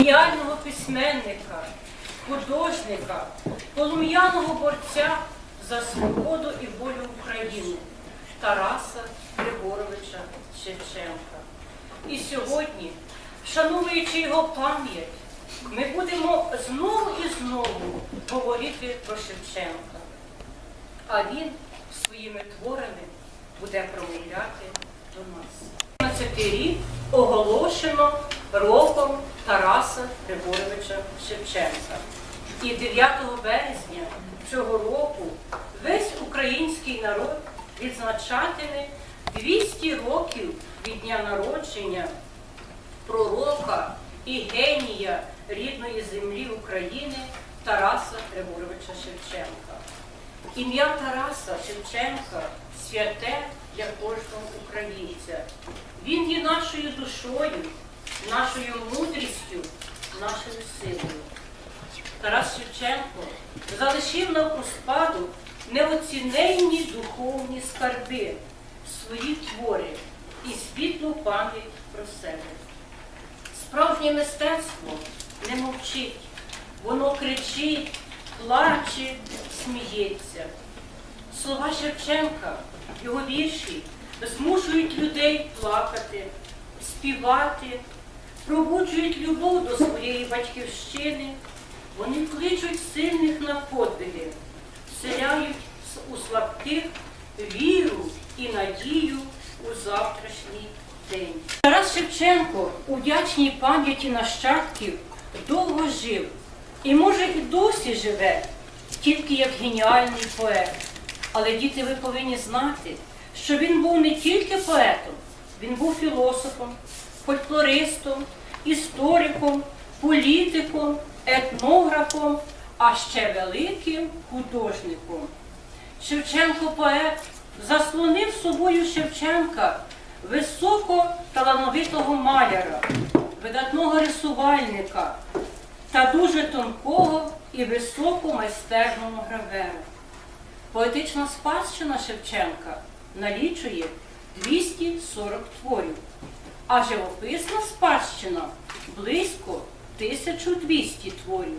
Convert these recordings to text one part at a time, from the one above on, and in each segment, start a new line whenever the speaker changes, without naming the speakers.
геніального письменника, художника, полум'яного борця за свободу і волю України Тараса Григоровича Шевченка. І сьогодні, вшановуючи його пам'ять, ми будемо знову і знову говорити про Шевченка. А він своїми творами буде промовляти до нас. 15 рік оголошено роком Тараса Григоровича Шевченка. І 9 березня цього року весь український народ відзначатиме 200 років від дня народження пророка і генія рідної землі України Тараса Григоровича Шевченка. Ім'я Тараса Шевченка святе для кожного українця. Він є нашою душою, нашою мудрістю, нашою силою. Тарас Шевченко залишив нам у неоціненні духовні скарби, свої твори і світлу пам'ять про себе. Справжнє мистецтво не мовчить, воно кричить, плаче, сміється. Слова Шевченка, його вірші змушують людей плакати, співати, пробуджують любов до своєї батьківщини, вони кличуть сильних на подвиги, вселяють у слабких віру і надію у завтрашній день. Тарас Шевченко у вдячній пам'яті нащадків довго жив і, може, і досі живе, тільки як геніальний поет. Але діти, ви повинні знати, що він був не тільки поетом, він був філософом, фольклористом, істориком, політиком, етнографом, а ще великим художником. Шевченко поет заслонив собою Шевченка високо талановитого маляра, видатного рисувальника та дуже тонкого і високомайстерного гравера. Поетична спадщина Шевченка налічує 240 творів, а живописна спадщина близько 1200 творів.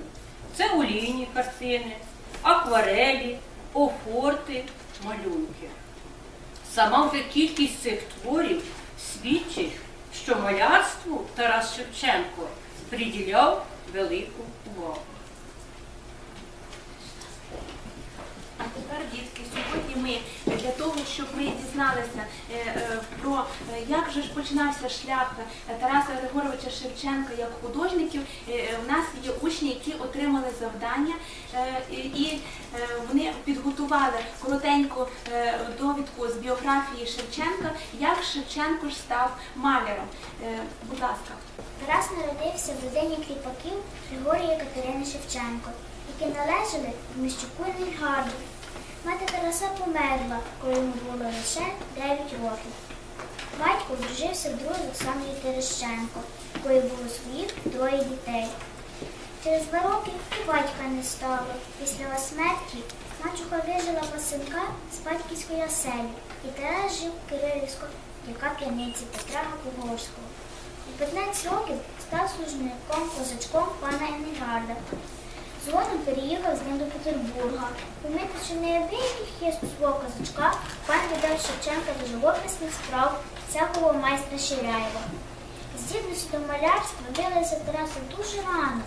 Це олійні картини, акварелі, офорти, малюнки. Сама вже кількість цих творів свідчить, що малярству Тарас Шевченко приділяв велику увагу.
А тепер, дітки, сьогодні ми для того, щоб ми дізналися е, е, про е, як же ж починався шлях Тараса Григоровича Шевченка як художників, у нас є учні, які отримали завдання, і- вони підготували коротеньку довідку з біографії Шевченка, як Шевченко ж став маляром. Будь ласка.
Тарас народився в родині кріпаків Григорія Катерини Шевченко, які належали до Міщуку Нільгарду. Мати Тараса померла, коли йому було лише 9 років. Батько одружився вдруге з Оксаною Терещенко, у якої було своїх троє дітей. Через два роки і батька не стало. Після його смерті мачуха вижила пасенка з батьківської оселі, і Тарас жив в Кирилівську, яка п'яниці Петра Погорського. У 15 років став служником козачком пана Емігарда. Згодом переїхав з ним до Петербурга. Помітивши неабиякий хист у свого козачка, пан віддав Шевченка до живописних справ всякого майстра Ширяєва. Здібності до малярства виявилися Тарасу дуже рано.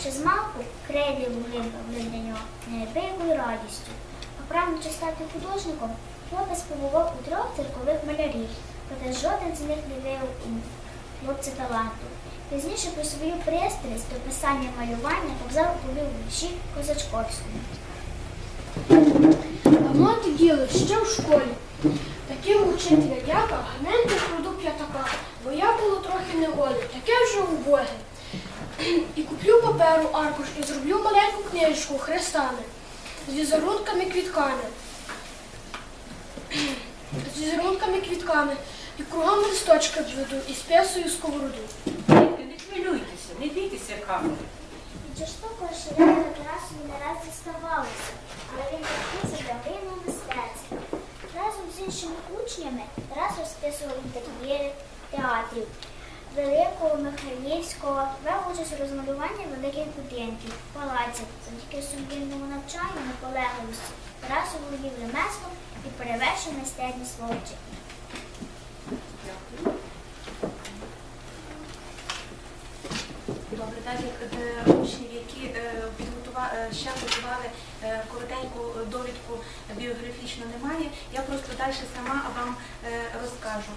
Ще з малку крейлі вуглинка були для нього неабиякою радістю. А прагнучи стати художником, хлопець побував у трьох циркових малярів, проте жоден з них не виявив хлопця таланту. Пізніше про свою пристрасть до писання малювання Кобзар повів вірші Козачковському.
Давно ти діли ще в школі. Такі учителя дяка, ганенько краду п'ятака, бо я було трохи неволі, таке вже убоге. І куплю паперу аркуш і зроблю маленьку книжку хрестами з візерунками квітками. З візерунками квітками. І кругом листочки обведу і спесую сковороду.
Хвилюйтеся, не бійтеся камери.
Від жорстокого ширяка Тарасу не раз діставалося, але він для винного мистецтва. Разом з іншими учнями Тарас розписував інтер'єри театрів, Великого, Михайлівського брав участь у розмалюванні великих будинків, палаців, завдяки сумлінному навчанню, наполегливості, Тарасу володів ремеслом і перевершив майстерність свого вчителя.
Дякую. Добре, так як е, учнів, які е, е, ще готували коротеньку довідку біографічну немає, я просто далі сама вам розкажу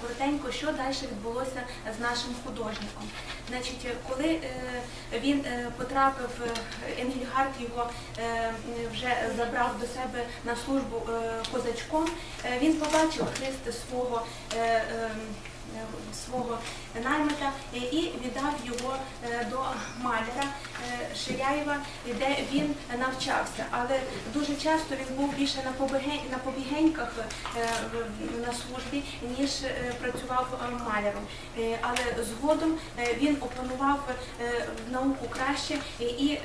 коротенько, що далі відбулося з нашим художником. Значить, коли він потрапив, Енгельгард його вже забрав до себе на службу козачком, він побачив хрест свого. Е, свого наймита е, і віддав його е, до маляра Ширяєва, де він навчався. Але дуже часто він був більше на побігеньках на службі, ніж працював маляром. Але згодом він опанував науку краще і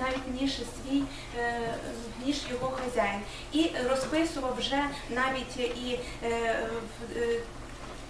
навіть ніж свій, ніж його хазяїн. І розписував вже навіть і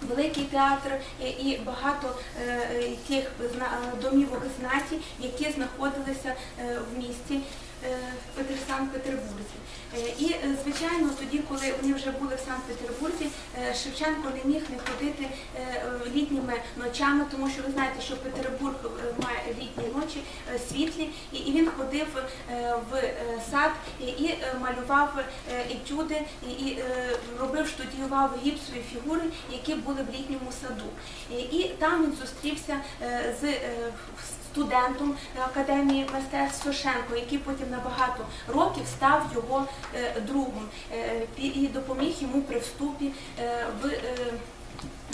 Великий театр е, і багато е, е, тих зна- домівок знаті, які знаходилися е, в місті. е, в Петр- Санкт-Петербурзі. Е, І, е, звичайно, тоді, коли вони вже були в Санкт-Петербурзі, е, Шевченко не міг не ходити е, е, літніми ночами, тому що ви знаєте, що Петербург е, має літні ночі е, світлі, і він ходив е, в е, сад і- е, малював е, етюди, і, е, робив, штудіював гіпсові фігури, які були в літньому саду. І, там він зустрівся е, з е, студентом Академії мистецтв Сошенко, який потім на багато років став його е, другом е, і допоміг йому при вступі е, в.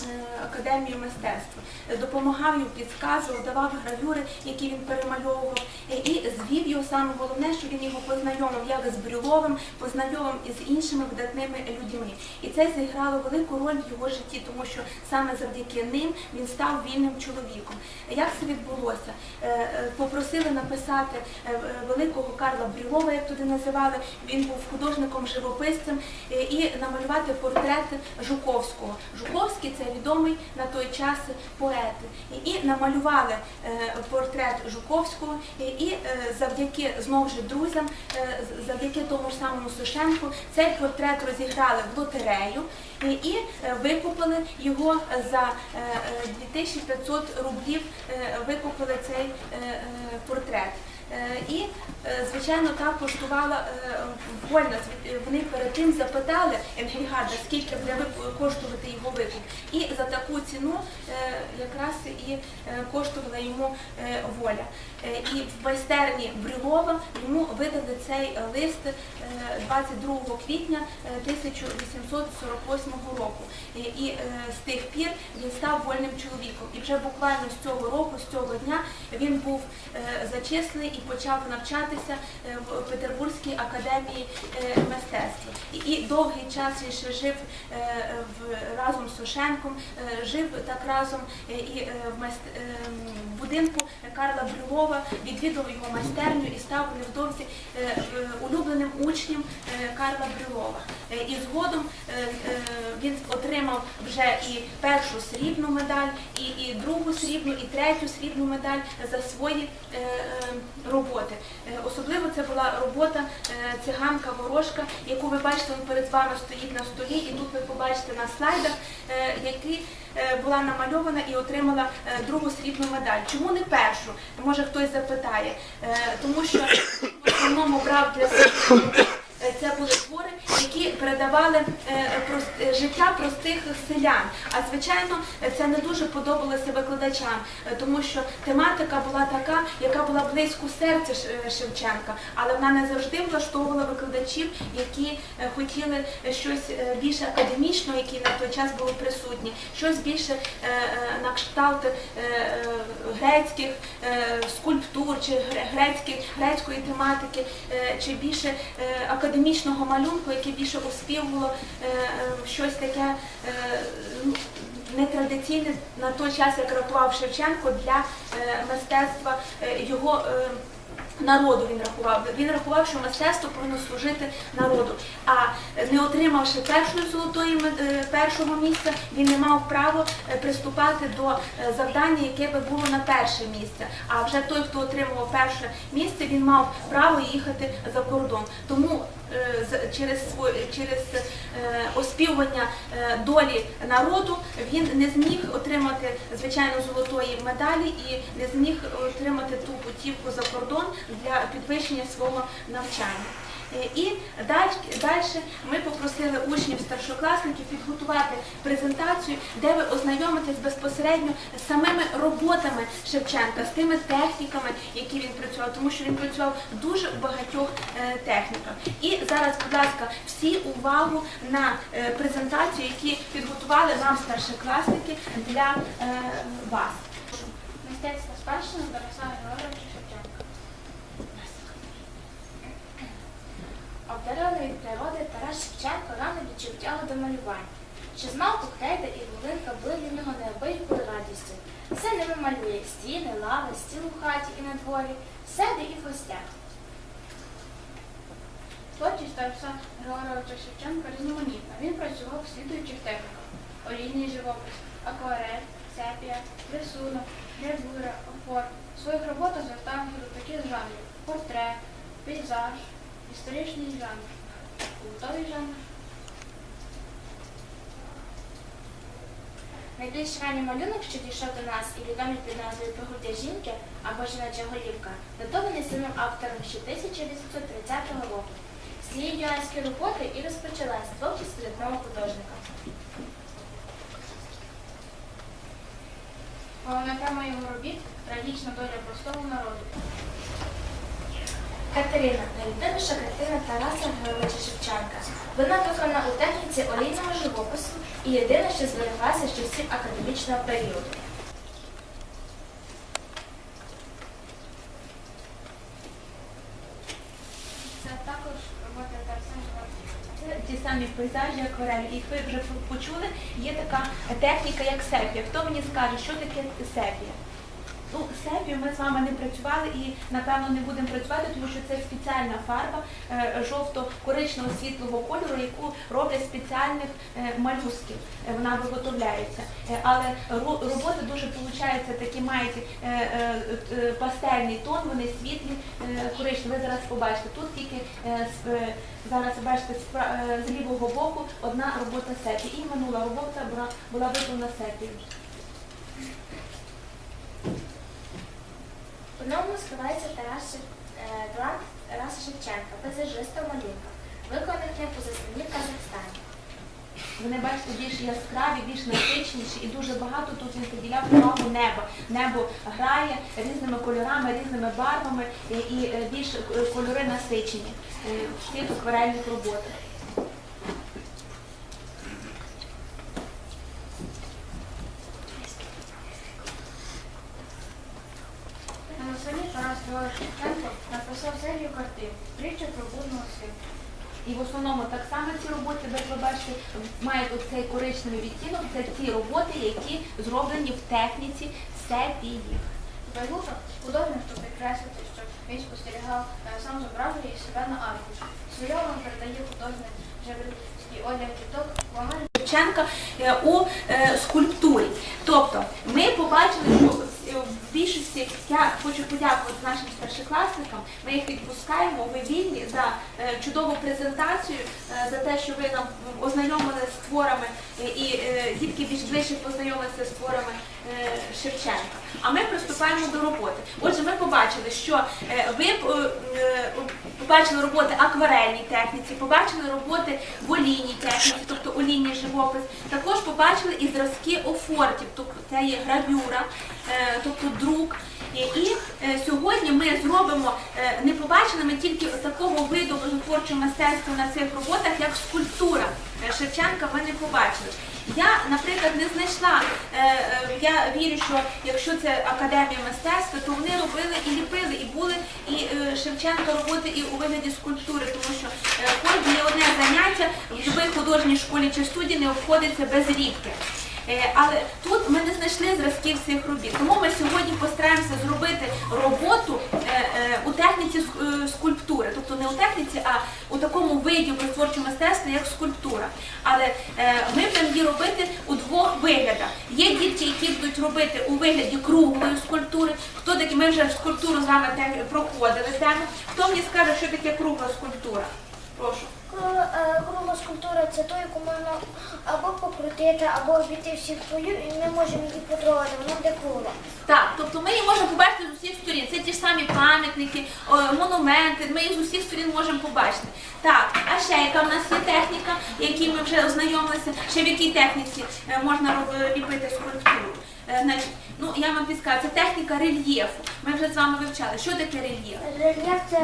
Е, Академію мистецтв Е, допомагав йому, підказував, давав гравюри, які він перемальовував, Е, і звів його саме головне, що він його познайомив як з Брюловим, познайомив із іншими видатними людьми. І це зіграло велику роль в його житті, тому що саме завдяки ним він став вільним чоловіком. Як це відбулося? Е, Попросили написати великого Карла Брюлова, як туди називали. Він був художником-живописцем е, і намалювати портрет Жуковського. Жуковський це відомий на той час поет. І- намалювали е, портрет Жуковського, і- е, завдяки знову ж друзям, е, завдяки тому ж самому Сушенку, цей портрет розіграли в лотерею і, викупили його за е, е, 2500 рублів. Викупили цей портрет. Е, І, е, звичайно, так коштувала е, вольна. Вони перед тим запитали Енгельгарда, скільки буде коштувати його викуп. І за таку ціну якраз і коштувала йому воля. І в майстерні Брюлова йому видали цей лист е, 22 квітня е, 1848 року. І- з тих пір він став вольним чоловіком. І вже буквально з цього року, з цього дня, він був зачислений і почав навчатися е, в Петербурзькій академії е, мистецтва. І, довгий час він ще жив е, разом з Сушенком, жив так разом і в будинку Карла Брюлова, відвідував його майстерню і став невдовзі улюбленим учнем Карла Брюлова. І згодом він отримав вже і першу срібну медаль, і, другу срібну, і третю срібну медаль за свої роботи. Е, Особливо це була робота е, циганка ворожка, яку ви бачите, він перед вами стоїть на столі, і тут ви побачите на слайдах, е, які була намальована і отримала другу срібну медаль. Чому не першу? Може хтось запитає. Тому що в основному брав для себе. Е, Це були твори, які передавали е, е, життя простих селян. А звичайно, це не дуже подобалося викладачам, тому що тематика була така, яка була близько серця Шевченка, але вона не завжди влаштовувала викладачів, які хотіли щось е, більш академічного, які на той час були присутні, щось більше на кшталт грецьких скульптур чи грецької тематики, чи більше е, академічного малюнку, яке більше оспівувало е, е, щось таке. е, ну, Нетрадиційне на той час, як рахував Шевченко для мистецтва його Народу він рахував. Він рахував, що мистецтво повинно служити народу. А не отримавши першої золотої першого місця, він не мав права приступати до завдання, яке би було на перше місце. А вже той, хто отримував перше місце, він мав право їхати за кордон. Тому через свої через е, оспівування е, долі народу він не зміг отримати звичайно золотої медалі і не зміг отримати ту путівку за кордон для підвищення свого навчання. Е, І далі, ми попросили учнів старшокласників підготувати презентацію, де ви ознайомитесь безпосередньо з самими роботами Шевченка, з тими техніками, які він працював, тому що він працював дуже у багатьох е, техніках. І зараз, будь ласка, всі увагу на е, презентацію, які підготували нам старшокласники для вас.
Мистецтво спадщина Тараса Григоровича Шевченка. Обдарений від природи Тарас Шевченко рано відчув до малювання. Ще з малку крейда і волинка були для нього неабиякою радістю. Все ними малює стіни, лави, стіл у хаті і на дворі, седи і в гостях.
Творчість Тараса Григоровича Шевченка різноманітна. Він працював в слідуючих техніках. Олійний живопис, акварель, сепія, рисунок, гравюра, оформ. В своїх роботах звертався до таких жанрів портрет, пейзаж, історичний жанр, культовий жанр.
Найбільш ранній малюнок, що дійшов до нас і відомий під назвою Погудя жінки або жіноча голівка, датований самим автором ще 1930 року. З цієї юнацької роботи і розпочалась творчість видатного художника.
Головна тема його робіт трагічна доля простого народу.
Катерина найвідоміша картина Тараса Григоровича Шевченка. Вона виконана у техніці олійного живопису і єдина, що збереглася з часів академічного періоду.
Це також робота
Це ті самі пейзажі, акварелі. І ви вже почули, є така техніка, як сепія. Хто мені скаже, що таке сепія? Ну, сепію ми з вами не працювали і, напевно, не будемо працювати, тому що це спеціальна фарба е, жовто-коричневого світлого кольору, яку роблять спеціальних е, молюсків. Е, Вона виготовляється. Але ро- роботи дуже получаються такі мають пастельний тон, вони світлі, коричневі. Ви зараз побачите. Тут тільки зараз бачите з лівого боку одна робота сепії. І минула робота була, виконана сепією.
Ньому скривається Тарас Шев- е, талант Тараса Шевченка, пейзажиста малюнка, виконаних у засланні Казахстані.
Вони бачите більш яскраві, більш насичніші і дуже багато тут він поділяв увагу неба. Небо грає різними кольорами, різними барвами і, і е, більш е, кольори насичені е, в цих акварельних роботах.
На селі Тарас Григорович Шевченко написав серію картин «Притча про будного сина».
І в основному так само ці роботи, ви побачите, мають оцей коричневий відтінок. Це ті роботи, які зроблені в техніці сепії.
Байгуха художник, щоб підкреслити, що він спостерігав, е, сам зображує себе на аркуші. Свійовим передає художник Жебрівський одяг діток в Америці.
Шевченка е, у е, скульптурі. Тобто ми побачили, що в більшості я хочу подякувати нашим старшокласникам. Ми їх відпускаємо. Ви вільні за чудову презентацію, за те, що ви нам ознайомили з творами і дітки більш ближче познайомилися з творами Шевченка. А ми приступаємо до роботи. Отже, ми побачили, що е, ви е, е, побачили роботи акварельній техніці, побачили роботи в олійній техніці, тобто олійній живопис. Також побачили і зразки офортів, тобто це є гравюра, е, тобто друк. І, е, сьогодні ми зробимо, е, не побачили ми тільки такого виду творчого мистецтва на цих роботах, як скульптура Е, Шевченка. Ми не побачили. Я, наприклад, не знайшла. Я вірю, що якщо це академія мистецтва, то вони робили і ліпили, і були і Шевченка роботи і у вигляді скульптури, тому що кожне одне заняття в будь-якій художній школі чи студії не обходиться без ліпки. Е, Але тут ми не знайшли зразків цих робіт. Тому ми сьогодні постараємося зробити роботу е, е, у техніці техніці ск- скульптури, тобто не у техніці, а у такому виді образотворчого мистецтва, як скульптура. Але ми будемо її робити у двох виглядах. Є дітки, які будуть робити у вигляді круглої скульптури. Хто такі? Ми вже скульптуру з вами проходили. Хто мені скаже, що таке кругла скульптура? Прошу.
Кругла е, скульптура це ту, яку можна або покрутити, або обійти всіх полів, і ми можемо її потрогати, вона буде кругла.
Так, тобто ми її можемо побачити з усіх сторін. Це ті ж самі пам'ятники, монументи. Ми їх з усіх сторін можемо побачити. Так, а ще яка в нас є техніка, якій ми вже ознайомилися, ще в якій техніці е, можна ліпити скульптуру. Е, Значить, ну я вам підскажу, це техніка рельєфу. Ми вже з вами вивчали. Що таке рельєф?
Рельєф це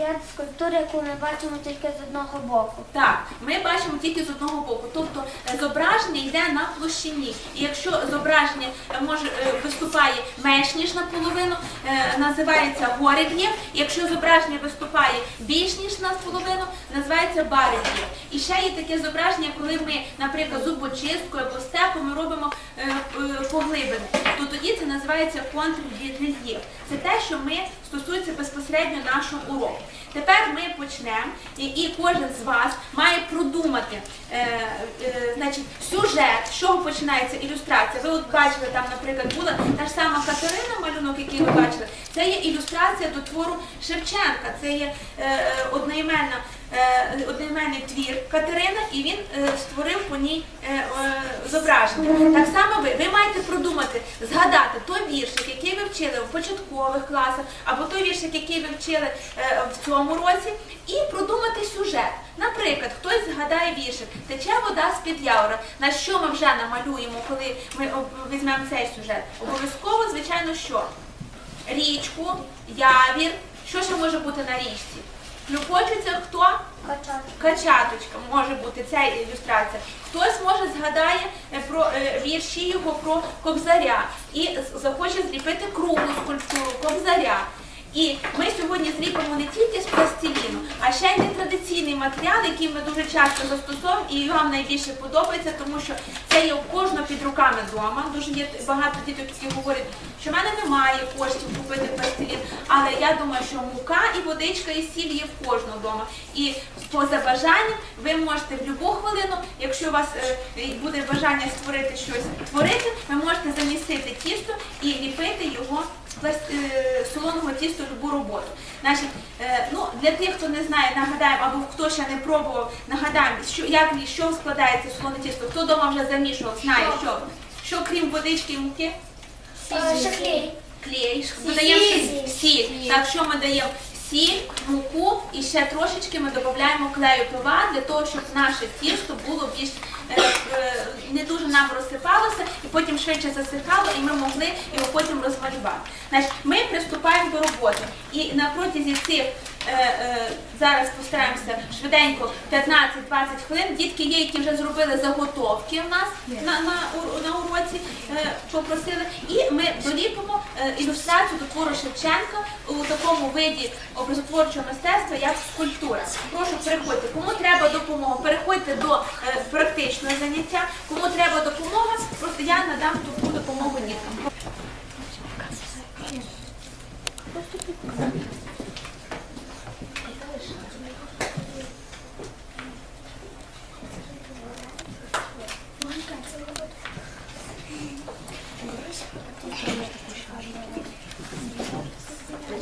вид скульптури, яку ми бачимо тільки з одного боку.
Так, ми бачимо тільки з одного боку. Тобто е, зображення йде на площині. І якщо зображення е, може е, виступає менш ніж наполовину, називається горельєф. Якщо зображення виступає більш ніж наполовину, називається барельєф. І ще є таке зображення, коли ми, наприклад, зубочисткою або стеком ми робимо поглибини, то тоді це називається контррельєф. Це те, що ми стосується безпосередньо нашого уроку. Тепер ми почнемо, і, і кожен з вас має продумати е, е, значить, сюжет, з чого починається ілюстрація. Ви от бачили, там, наприклад, була та ж сама Катерина, малюнок, який ви бачили, це є ілюстрація до твору Шевченка. Це є е, е, одноіменна. Е, Одноіменний твір Катерина, і він е, створив по ній е, зображення. Так само ви, ви маєте продумати, згадати той віршик, який ви вчили в початкових класах, або той віршик, який ви вчили в цьому році, і продумати сюжет. Наприклад, хтось згадає віршик Тече вода з-під явора. На що ми вже намалюємо, коли ми візьмемо цей сюжет? Обов'язково, звичайно, що? Річку, явір. Що ще може бути на річці? Клюкочуться хто?
Качаточка.
Качаточка може бути ця ілюстрація. Хтось може згадає е, про е, вірші його про кобзаря і захоче зліпити круглу скульптуру кобзаря. І ми сьогодні зліпимо не тільки з пластиліну, ще й нетрадиційний матеріал, який ми дуже часто застосовуємо і вам найбільше подобається, тому що це є у кожного під руками вдома. Дуже є багато діток, які говорять, що в мене немає коштів купити пластилін, але я думаю, що мука і водичка і сіль є в кожного вдома. І поза бажанням ви можете в будь-яку хвилину, якщо у вас е, буде бажання створити щось творити, ви можете замісити тісто і ліпити його солоного тіста любу роботу. Значить, е, ну, для тих, хто не знає, нагадаємо, або хто ще не пробував, нагадаємо, що, як що складається солоне тісто. Хто вдома вже замішував, знає, що, що крім водички і муки?
Ще клей.
клей, сіль. Так, що ми даємо? Сіль, муку і ще трошечки ми додаємо клею пива для того, щоб наше тісто було більш е, е, нам розсипалося і потім швидше засихало, і ми могли його потім розмалювати. Значить, ми приступаємо до роботи. І на протязі цих зараз постараємося швиденько 15-20 хвилин. Дітки є, які вже зробили заготовки в нас на, на, на уроці, е, попросили. І ми доліпимо е, ілюстрацію до твору Шевченка у такому виді образотворчого мистецтва, як скульптура. Прошу переходьте. Кому треба допомога, переходьте до е, практичного заняття. Кому треба допомога, просто я надам таку допомогу діткам.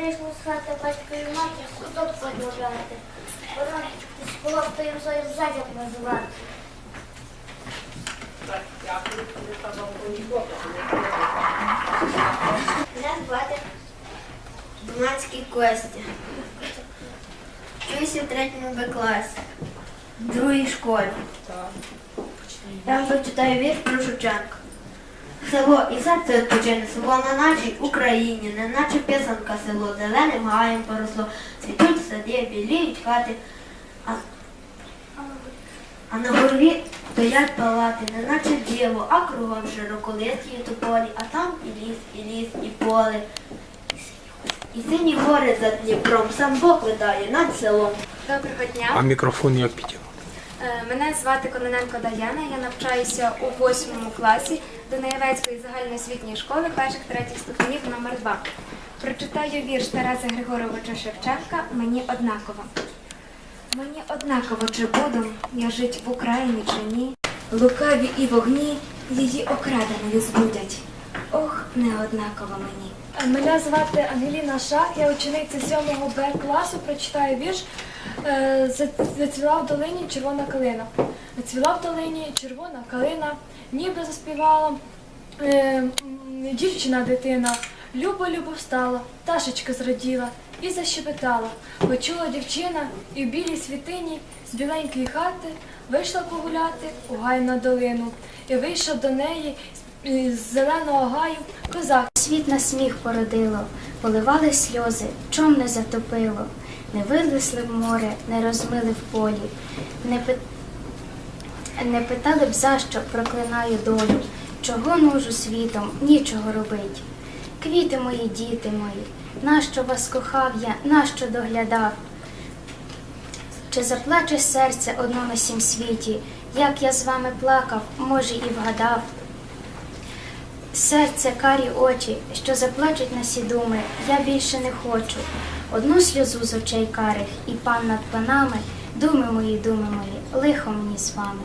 Вийшли з хати батька і матір, судок подобляти. Вона була в твоїм своїм задям називати.
Мене звати Думанський Костя. Вчуся в третьому класі, в другій школі. Я вам прочитаю вірш про Шевченка. село і серце відпочине, село на нашій Україні, не наче писанка село, зеленим гаєм поросло, цвітуть сади, біліють хати, а, а на горі стоять палати, не наче діло, а кругом широколисті тополі, а там і ліс, і ліс, і поле. І сині гори за Дніпром, сам Бог видає над селом.
Доброго дня.
А мікрофон як підіймати?
Е, Мене звати Кононенко Даяна. Я навчаюся у восьмому класі Дунаєвецької загальноосвітньої школи перших третіх ступенів номер 2 Прочитаю вірш Тараса Григоровича Шевченка Мені однаково. Мені однаково, чи буду я жить в Україні чи ні. Лукаві і вогні її окраденою збудять. Ох, не однаково мені.
Мене звати Ангеліна Ша, я учениця 7 Б класу, прочитаю вірш е, Зацвіла в долині червона калина. Зацвіла в долині червона калина, ніби заспівала е, дівчина дитина. Любо, любо встала, пташечка зраділа і защебетала. Почула дівчина і в білій світині з біленької хати вийшла погуляти у гай на долину. І вийшов до неї з- зеленого гаю козак.
Світ на сміх породило, поливали сльози, чом не затопило, не вилисли в море, не розмили в полі, не, пи... не питали б за що проклинаю долю, чого нужу світом, нічого робить. Квіти мої, діти мої, нащо вас кохав я, нащо доглядав? Чи заплаче серце одно на сім світі, як я з вами плакав, може і вгадав. Серце карі очі, що заплачуть на сі думи, я більше не хочу. Одну сльозу з очей карих і пан над панами, думи мої, думи мої, лихо мені з вами.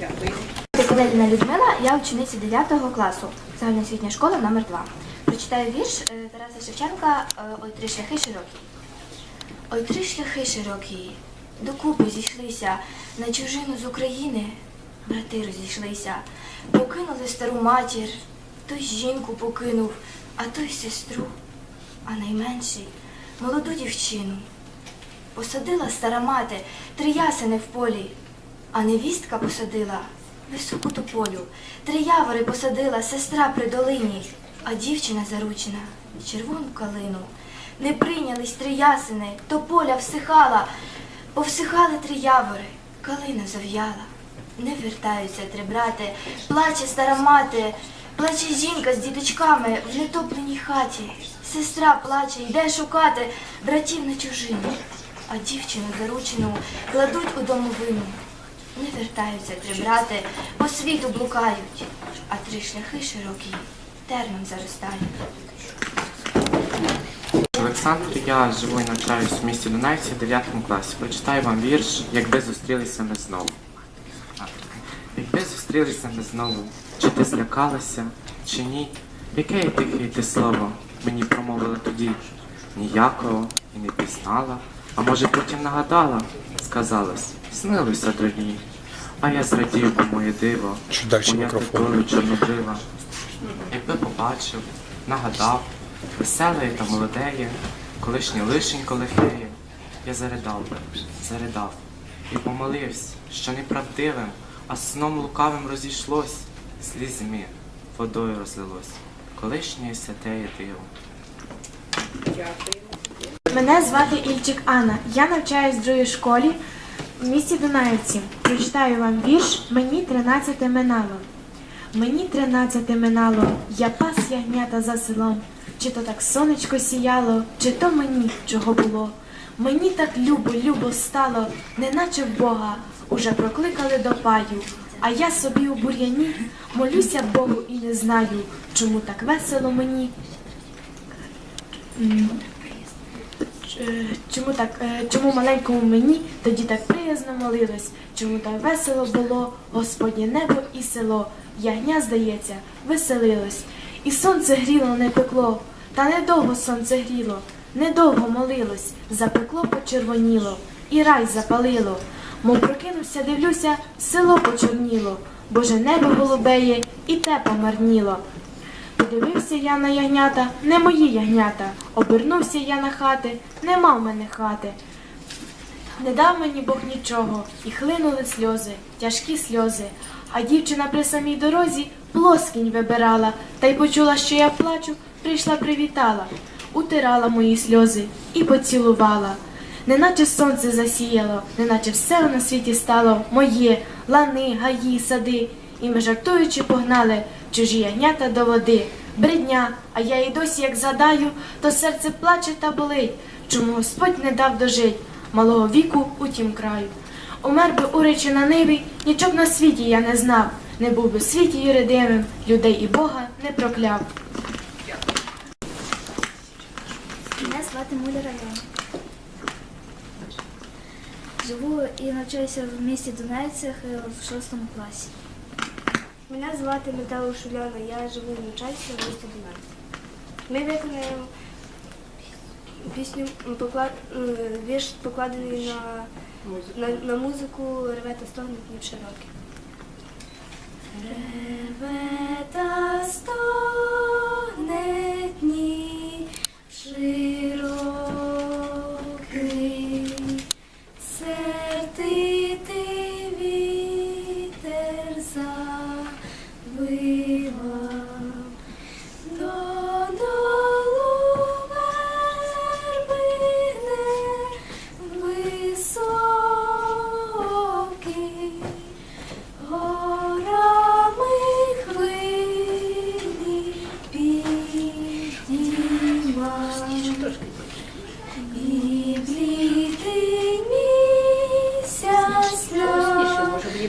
Дякую.
Катерина Людмила, я учениця 9 класу загальноосвітня школа номер 2 Прочитаю вірш е, Тараса Шевченка е, Ой три шляхи широкі. Ой три шляхи широкі, докупи зійшлися, на чужину з України брати розійшлися, покинули стару матір, той жінку покинув, а той сестру, а найменший молоду дівчину. Посадила стара мати три ясени в полі, а невістка посадила високу тополю. Три явори посадила сестра при долині, а дівчина заручена червону калину. Не прийнялись три ясени, тополя всихала, повсихали три явори, калина зав'яла. Не вертаються три брати, плаче стара мати, плаче жінка з діточками в нетопленій хаті. Сестра плаче, йде шукати братів на чужині, а дівчину заручену кладуть у домовину. Не вертаються три брати, по світу блукають, а три шляхи широкі терном заростають.
Олександр, я живу і навчаюсь в місті Донайці в 9 класі. Прочитаю вам вірш, якби зустрілися ми знову. Якби зустрілися ми знову, чи ти злякалася, чи ні? Яке тихе ти слово мені промовила тоді? Ніякого і не пізнала, а може потім нагадала, сказалось, снилося тобі. А я зрадів би моє диво, моя притулу чорнобрива. Якби побачив, нагадав, веселеє та молодеє, колишнє лишенько лихеє, я заридав би, заридав і помолився, що неправдивим, а сном лукавим розійшлось, слізьми водою розлилось, колишнє святеє диво.
Мене звати Ільчик Анна. Я навчаюсь в другій школі в місті Дунаївці. Прочитаю вам вірш Мені тринадцяте минало. Мені тринадцяте минало, я пас ягнята за селом. Чи то так сонечко сіяло, чи то мені чого було. Мені так любо, любо стало, неначе в Бога, уже прокликали до паю. А я собі у бур'яні молюся Богу і не знаю, чому так весело мені. Чому так, е, чому маленькому мені тоді так приязно молилось, чому так весело було Господнє небо і село, ягня, здається, веселилось, і сонце гріло, не пекло, та недовго сонце гріло, недовго молилось, запекло, почервоніло, і рай запалило. Мов прокинувся, дивлюся, село почорніло, боже небо голубеє, і те помарніло. Подивився я на ягнята, не мої ягнята. Обернувся я на хати, нема в мене хати. Не дав мені Бог нічого, і хлинули сльози, тяжкі сльози. А дівчина при самій дорозі плоскінь вибирала, та й почула, що я плачу, прийшла привітала, утирала мої сльози і поцілувала. Неначе сонце засіяло, неначе все на світі стало моє, лани, гаї, сади. І ми жартуючи погнали чужі ягнята до води. Бридня, а я й досі як задаю, то серце плаче та болить. Чому Господь не дав дожить малого віку у тім краю. Умер би уречі на ниві, нічого на світі я не знав. Не був би в світі юридимим, людей і Бога не прокляв.
Мене звати Муля Район. Живу і навчаюся в місті Донецях е, в шостому класі.
Мене звати Металу Шуляна, я живу і навчаюся в місті Донецьк. Ми виконаємо пісню поклад... вірш покладений на, на, на музику реве та стогне днів широкий.
Реве та стогне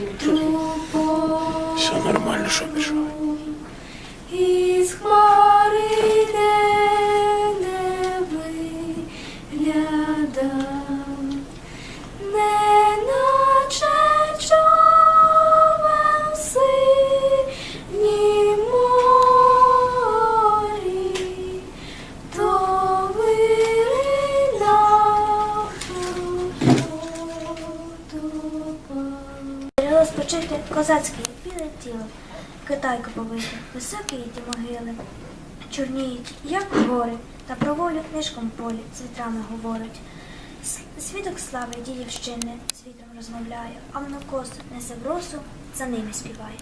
на Все нормально, що пішов. Чорніють, як гори, та про волю книжком полі з вітрами говорить. Свідок слави діївщини з вітром розмовляє, а косу несе бросу, росу, за ними співає.